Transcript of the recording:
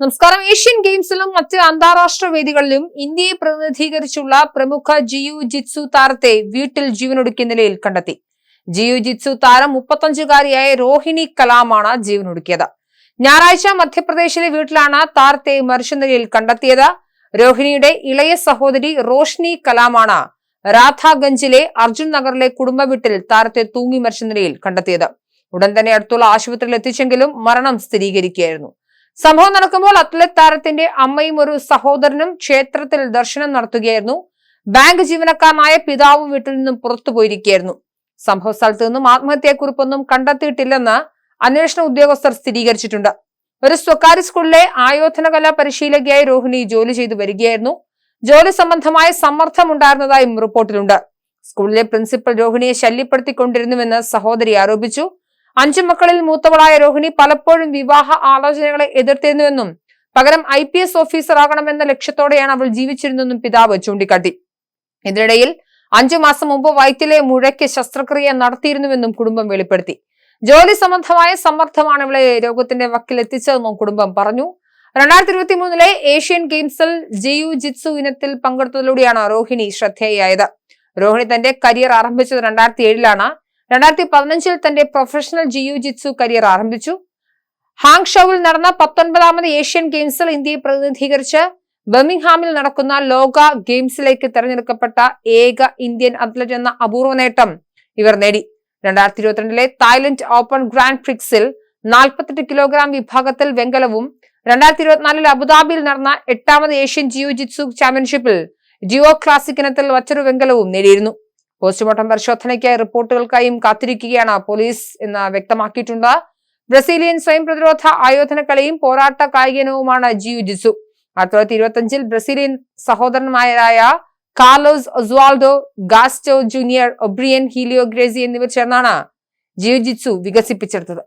നമസ്കാരം. ഏഷ്യൻ ഗെയിംസിലും മറ്റ് അന്താരാഷ്ട്ര വേദികളിലും ഇന്ത്യയെ പ്രതിനിധീകരിച്ചുള്ള പ്രമുഖ ജിയു ജിത്സു താരത്തെ വീട്ടിൽ ജീവനൊടുക്കിയ നിലയിൽ കണ്ടെത്തി. ജിയു ജിത്സു താരം മുപ്പത്തഞ്ചുകാരിയായ രോഹിണി കലാമാണ് ജീവനൊടുക്കിയത്. ഞായറാഴ്ച മധ്യപ്രദേശിലെ വീട്ടിലാണ് താരത്തെ മരിച്ച നിലയിൽ കണ്ടെത്തിയത്. രോഹിണിയുടെ ഇളയ സഹോദരി റോഷ്നി കലാമാണ് രാധാഗഞ്ചിലെ അർജുൻ നഗറിലെ കുടുംബ വീട്ടിൽ താരത്തെ തൂങ്ങി മരിച്ച നിലയിൽ കണ്ടെത്തിയത്. ഉടൻ തന്നെ അടുത്തുള്ള ആശുപത്രിയിൽ എത്തിച്ചെങ്കിലും മരണം സ്ഥിരീകരിക്കുകയായിരുന്നു. സംഭവം നടക്കുമ്പോൾ അത്ലറ്റ് താരത്തിന്റെ അമ്മയും ഒരു സഹോദരനും ക്ഷേത്രത്തിൽ ദർശനം നടത്തുകയായിരുന്നു. ബാങ്ക് ജീവനക്കാരനായ പിതാവ് വീട്ടിൽ നിന്നും പുറത്തു പോയിരിക്കുകയായിരുന്നു. സംഭവ സ്ഥലത്ത് നിന്നും ആത്മഹത്യയെക്കുറിപ്പൊന്നും കണ്ടെത്തിയിട്ടില്ലെന്ന് അന്വേഷണ ഉദ്യോഗസ്ഥർ സ്ഥിരീകരിച്ചിട്ടുണ്ട്. ഒരു സ്വകാര്യ സ്കൂളിലെ ആയോധന കലാ പരിശീലകയായി രോഹിണി ജോലി ചെയ്തു വരികയായിരുന്നു. ജോലി സംബന്ധമായ സമ്മർദ്ദമുണ്ടായിരുന്നതായും റിപ്പോർട്ടിലുണ്ട്. സ്കൂളിലെ പ്രിൻസിപ്പൽ രോഹിണിയെ ശല്യപ്പെടുത്തിക്കൊണ്ടിരുന്നുവെന്ന് സഹോദരി ആരോപിച്ചു. അഞ്ചു മക്കളിൽ മൂത്തവളായ രോഹിണി പലപ്പോഴും വിവാഹ ആലോചനകളെ എതിർത്തിരുന്നുവെന്നും പകരം ഐ പി എസ് ഓഫീസർ ആകണമെന്ന ലക്ഷ്യത്തോടെയാണ് അവൾ ജീവിച്ചിരുന്നതെന്നും പിതാവ് ചൂണ്ടിക്കാട്ടി. ഇതിനിടയിൽ അഞ്ചു മാസം മുമ്പ് വയറ്റിലെ മുഴയ്ക്ക് ശസ്ത്രക്രിയ നടത്തിയിരുന്നുവെന്നും കുടുംബം വെളിപ്പെടുത്തി. ജോലി സംബന്ധമായ സമ്മർദ്ദമാണ് ഇവളെ രോഗത്തിന്റെ വക്കിലെത്തിച്ചതെന്നും കുടുംബം പറഞ്ഞു. രണ്ടായിരത്തി ഇരുപത്തി മൂന്നിലെ ഏഷ്യൻ ഗെയിംസിൽ ജിയു ജിത്സു ഇനത്തിൽ പങ്കെടുത്തതിലൂടെയാണ് രോഹിണി ശ്രദ്ധേയായത് രോഹിണി തന്റെ കരിയർ ആരംഭിച്ചത് രണ്ടായിരത്തി ഏഴിലാണ് രണ്ടായിരത്തി പതിനഞ്ചിൽ തന്റെ പ്രൊഫഷണൽ ജിയു ജിത്സു കരിയർ ആരംഭിച്ചു. ഹാങ്ഷോവിൽ നടന്ന പത്തൊൻപതാമത് ഏഷ്യൻ ഗെയിംസിൽ ഇന്ത്യയെ പ്രതിനിധീകരിച്ച് ബെർമിംഗ്ഹാമിൽ നടക്കുന്ന ലോക ഗെയിംസിലേക്ക് തെരഞ്ഞെടുക്കപ്പെട്ട ഏക ഇന്ത്യൻ അത്ലറ്റ് എന്ന അപൂർവ നേട്ടം ഇവർ നേടി. രണ്ടായിരത്തി ഇരുപത്തിരണ്ടിലെ തായ്ലൻഡ് ഓപ്പൺ ഗ്രാൻഡ് പ്രിക്സിൽ നാൽപ്പത്തെട്ട് കിലോഗ്രാം വിഭാഗത്തിൽ വെങ്കലവും രണ്ടായിരത്തി ഇരുപത്തിനാലിൽ അബുദാബിയിൽ നടന്ന എട്ടാമത് ഏഷ്യൻ ജിയോ ജിത്സു ചാമ്പ്യൻഷിപ്പിൽ ജിയോ ക്ലാസിക് ഇനത്തിൽ മറ്റൊരു വെങ്കലവും നേടിയിരുന്നു. പോസ്റ്റ്മോർട്ടം പരിശോധനയ്ക്കായി റിപ്പോർട്ടുകൾക്കായും കാത്തിരിക്കുകയാണ് പോലീസ് എന്ന് വ്യക്തമാക്കിയിട്ടുണ്ട്. ബ്രസീലിയൻ സ്വയം പ്രതിരോധ ആയോധന കളിയും പോരാട്ട കായികനവുമാണ് ജിയു ജിസു. ആയിരത്തി തൊള്ളായിരത്തി ഇരുപത്തി ബ്രസീലിയൻ സഹോദരന്മാരായ കാർലോസ് ഒസ്വാൾഡോ ഗാസ്റ്റോ ജൂനിയർ ഒബ്രിയൻ ഹീലിയോ ഗ്രേസി എന്നിവർ ചേർന്നാണ് ജിയു ജിത്സു വികസിപ്പിച്ചെടുത്തത്.